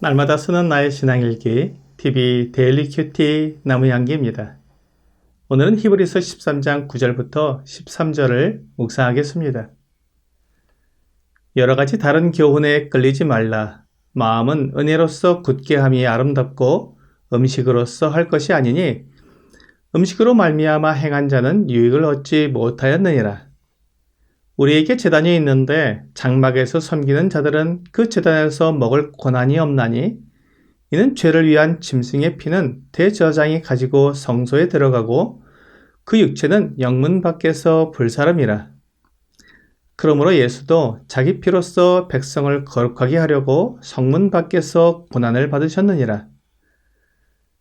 날마다 쓰는 나의 신앙일기 TV 데일리 큐티 나무향기입니다. 오늘은 히브리서 13장 9절부터 13절을 묵상하겠습니다. 여러 가지 다른 교훈에 끌리지 말라. 마음은 은혜로서 굳게 함이 아름답고 음식으로서 할 것이 아니니 음식으로 말미암아 행한 자는 유익을 얻지 못하였느니라. 우리에게 재단이 있는데 장막에서 섬기는 자들은 그 재단에서 먹을 권한이 없나니 이는 죄를 위한 짐승의 피는 대저장이 가지고 성소에 들어가고 그 육체는 영문 밖에서 불사름이라. 그러므로 예수도 자기 피로써 백성을 거룩하게 하려고 성문 밖에서 고난을 받으셨느니라.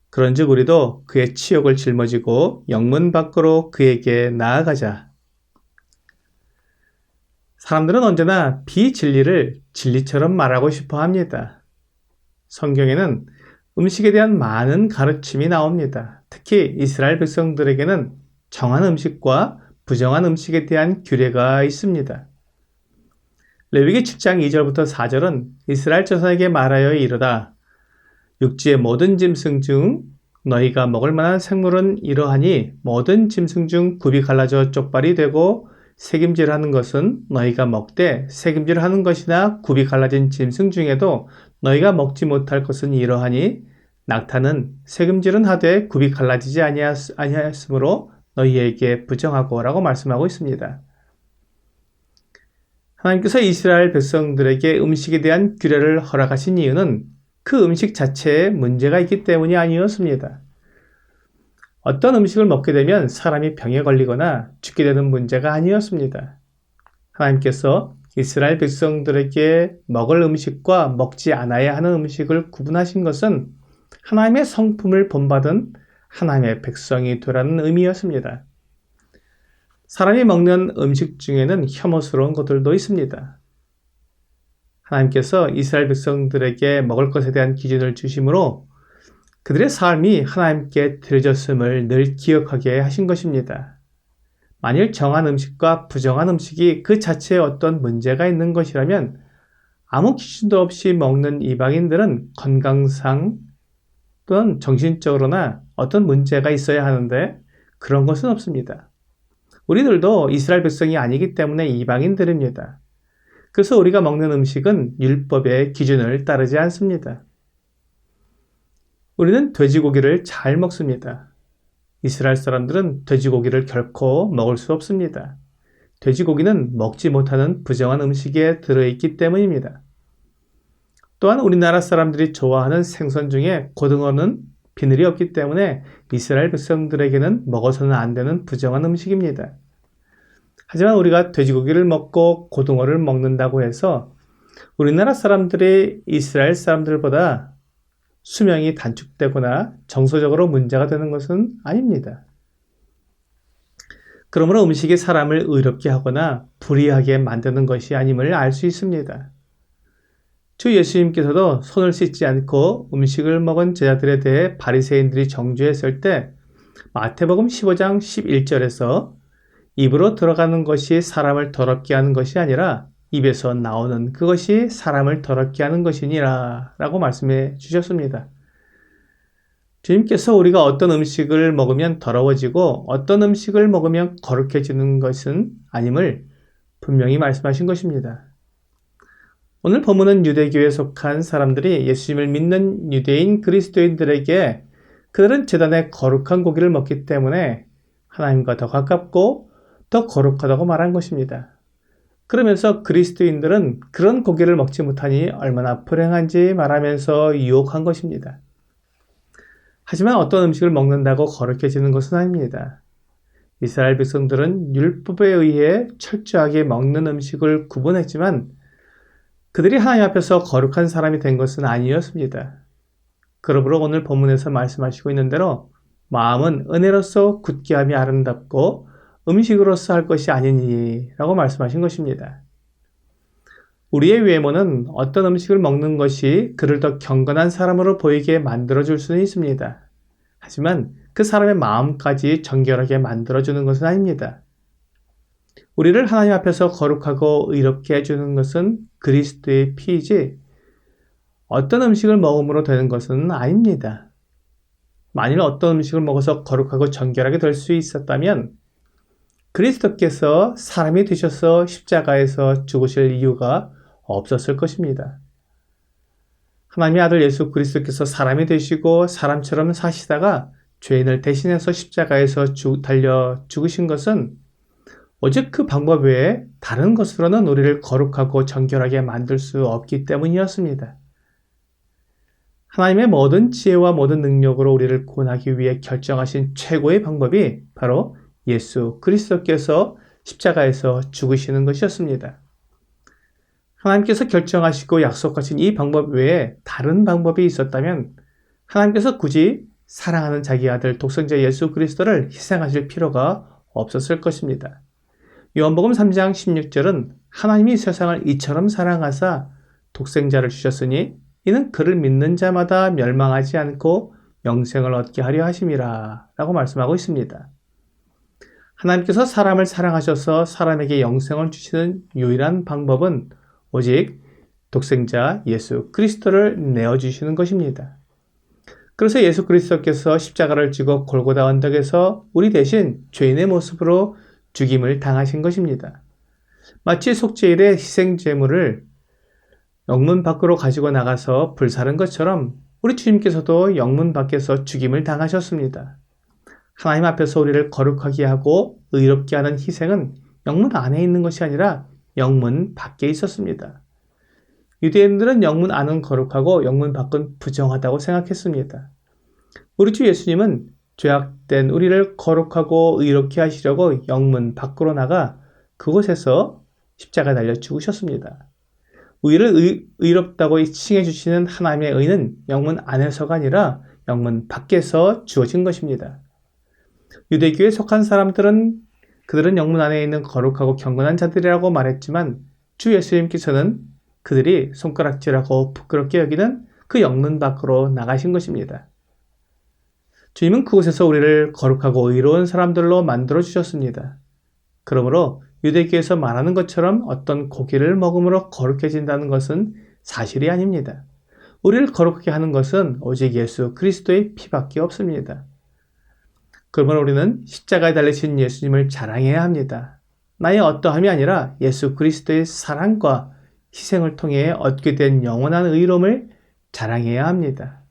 그런즉 우리도 그의 치욕을 짊어지고 영문 밖으로 그에게 나아가자. 사람들은 언제나 비진리를 진리처럼 말하고 싶어 합니다. 성경에는 음식에 대한 많은 가르침이 나옵니다. 특히 이스라엘 백성들에게는 정한 음식과 부정한 음식에 대한 규례가 있습니다. 레위기 7장 2절부터 4절은 이스라엘 자손에게 말하여 이르다. 육지의 모든 짐승 중 너희가 먹을 만한 생물은 이러하니 모든 짐승 중 굽이 갈라져 쪽발이 되고 색임질하는 것은 너희가 먹되 색임질하는 것이나 굽이 갈라진 짐승 중에도 너희가 먹지 못할 것은 이러하니 낙타는 색임질은 하되 굽이 갈라지지 아니하였으므로 너희에게 부정하고라고 말씀하고 있습니다. 하나님께서 이스라엘 백성들에게 음식에 대한 규례를 허락하신 이유는 그 음식 자체에 문제가 있기 때문이 아니었습니다. 어떤 음식을 먹게 되면 사람이 병에 걸리거나 죽게 되는 문제가 아니었습니다. 하나님께서 이스라엘 백성들에게 먹을 음식과 먹지 않아야 하는 음식을 구분하신 것은 하나님의 성품을 본받은 하나님의 백성이 되라는 의미였습니다. 사람이 먹는 음식 중에는 혐오스러운 것들도 있습니다. 하나님께서 이스라엘 백성들에게 먹을 것에 대한 기준을 주심으로 그들의 삶이 하나님께 드려졌음을 늘 기억하게 하신 것입니다. 만일 정한 음식과 부정한 음식이 그 자체에 어떤 문제가 있는 것이라면 아무 기준도 없이 먹는 이방인들은 건강상 또는 정신적으로나 어떤 문제가 있어야 하는데 그런 것은 없습니다. 우리들도 이스라엘 백성이 아니기 때문에 이방인들입니다. 그래서 우리가 먹는 음식은 율법의 기준을 따르지 않습니다. 우리는 돼지고기를 잘 먹습니다. 이스라엘 사람들은 돼지고기를 결코 먹을 수 없습니다. 돼지고기는 먹지 못하는 부정한 음식에 들어있기 때문입니다. 또한 우리나라 사람들이 좋아하는 생선 중에 고등어는 비늘이 없기 때문에 이스라엘 백성들에게는 먹어서는 안 되는 부정한 음식입니다. 하지만 우리가 돼지고기를 먹고 고등어를 먹는다고 해서 우리나라 사람들이 이스라엘 사람들보다 수명이 단축되거나 정서적으로 문제가 되는 것은 아닙니다. 그러므로 음식이 사람을 의롭게 하거나 불이하게 만드는 것이 아님을 알 수 있습니다. 주 예수님께서도 손을 씻지 않고 음식을 먹은 제자들에 대해 바리새인들이 정죄했을 때 마태복음 15장 11절에서 입으로 들어가는 것이 사람을 더럽게 하는 것이 아니라 입에서 나오는 그것이 사람을 더럽게 하는 것이니라 라고 말씀해 주셨습니다. 주님께서 우리가 어떤 음식을 먹으면 더러워지고 어떤 음식을 먹으면 거룩해지는 것은 아님을 분명히 말씀하신 것입니다. 오늘 본문은 유대교에 속한 사람들이 예수님을 믿는 유대인 그리스도인들에게 그들은 재단에 거룩한 고기를 먹기 때문에 하나님과 더 가깝고 더 거룩하다고 말한 것입니다. 그러면서 그리스도인들은 그런 고기를 먹지 못하니 얼마나 불행한지 말하면서 유혹한 것입니다. 하지만 어떤 음식을 먹는다고 거룩해지는 것은 아닙니다. 이스라엘 백성들은 율법에 의해 철저하게 먹는 음식을 구분했지만 그들이 하나님 앞에서 거룩한 사람이 된 것은 아니었습니다. 그러므로 오늘 본문에서 말씀하시고 있는 대로 마음은 은혜로서 굳게 함이 아름답고 음식으로서 할 것이 아니니라고 말씀하신 것입니다. 우리의 외모는 어떤 음식을 먹는 것이 그를 더 경건한 사람으로 보이게 만들어줄 수는 있습니다. 하지만 그 사람의 마음까지 정결하게 만들어주는 것은 아닙니다. 우리를 하나님 앞에서 거룩하고 의롭게 해주는 것은 그리스도의 피이지 어떤 음식을 먹음으로 되는 것은 아닙니다. 만일 어떤 음식을 먹어서 거룩하고 정결하게 될 수 있었다면 그리스도께서 사람이 되셔서 십자가에서 죽으실 이유가 없었을 것입니다. 하나님의 아들 예수 그리스도께서 사람이 되시고 사람처럼 사시다가 죄인을 대신해서 십자가에서 죽- 달려 죽으신 것은 오직 그 방법 외에 다른 것으로는 우리를 거룩하고 정결하게 만들 수 없기 때문이었습니다. 하나님의 모든 지혜와 모든 능력으로 우리를 구원하기 위해 결정하신 최고의 방법이 바로 예수 그리스도께서 십자가에서 죽으시는 것이었습니다. 하나님께서 결정하시고 약속하신 이 방법 외에 다른 방법이 있었다면 하나님께서 굳이 사랑하는 자기 아들 독생자 예수 그리스도를 희생하실 필요가 없었을 것입니다. 요한복음 3장 16절은 하나님이 세상을 이처럼 사랑하사 독생자를 주셨으니 이는 그를 믿는 자마다 멸망하지 않고 영생을 얻게 하려 하심이라 라고 말씀하고 있습니다. 하나님께서 사람을 사랑하셔서 사람에게 영생을 주시는 유일한 방법은 오직 독생자 예수 그리스도를 내어주시는 것입니다. 그래서 예수 그리스도께서 십자가를 지고 골고다 언덕에서 우리 대신 죄인의 모습으로 죽임을 당하신 것입니다. 마치 속죄일의 희생 제물을 영문 밖으로 가지고 나가서 불사른 것처럼 우리 주님께서도 영문 밖에서 죽임을 당하셨습니다. 하나님 앞에서 우리를 거룩하게 하고 의롭게 하는 희생은 영문 안에 있는 것이 아니라 영문 밖에 있었습니다. 유대인들은 영문 안은 거룩하고 영문 밖은 부정하다고 생각했습니다. 우리 주 예수님은 죄악된 우리를 거룩하고 의롭게 하시려고 영문 밖으로 나가 그곳에서 십자가 달려 죽으셨습니다. 우리를 의, 의롭다고 칭해 주시는 하나님의 의는 영문 안에서가 아니라 영문 밖에서 주어진 것입니다. 유대교에 속한 사람들은 그들은 영문 안에 있는 거룩하고 경건한 자들이라고 말했지만 주 예수님께서는 그들이 손가락질하고 부끄럽게 여기는 그 영문 밖으로 나가신 것입니다. 주님은 그곳에서 우리를 거룩하고 의로운 사람들로 만들어 주셨습니다. 그러므로 유대교에서 말하는 것처럼 어떤 고기를 먹음으로 거룩해진다는 것은 사실이 아닙니다. 우리를 거룩하게 하는 것은 오직 예수 그리스도의 피밖에 없습니다. 그러면 우리는 십자가에 달리신 예수님을 자랑해야 합니다. 나의 어떠함이 아니라 예수 그리스도의 사랑과 희생을 통해 얻게 된 영원한 의로움을 자랑해야 합니다.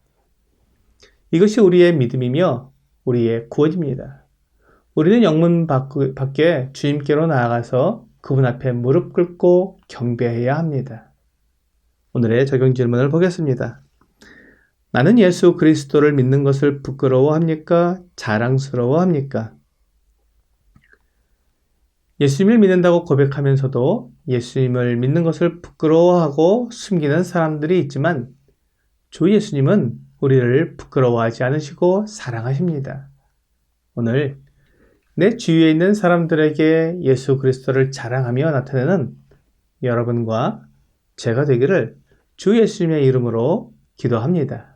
이것이 우리의 믿음이며 우리의 구원입니다. 우리는 영문 밖에 주님께로 나아가서 그분 앞에 무릎 꿇고 경배해야 합니다. 오늘의 적용 질문을 보겠습니다. 나는 예수 그리스도를 믿는 것을 부끄러워합니까? 자랑스러워합니까? 예수님을 믿는다고 고백하면서도 예수님을 믿는 것을 부끄러워하고 숨기는 사람들이 있지만 주 예수님은 우리를 부끄러워하지 않으시고 사랑하십니다. 오늘 내 주위에 있는 사람들에게 예수 그리스도를 자랑하며 나타내는 여러분과 제가 되기를 주 예수님의 이름으로 기도합니다.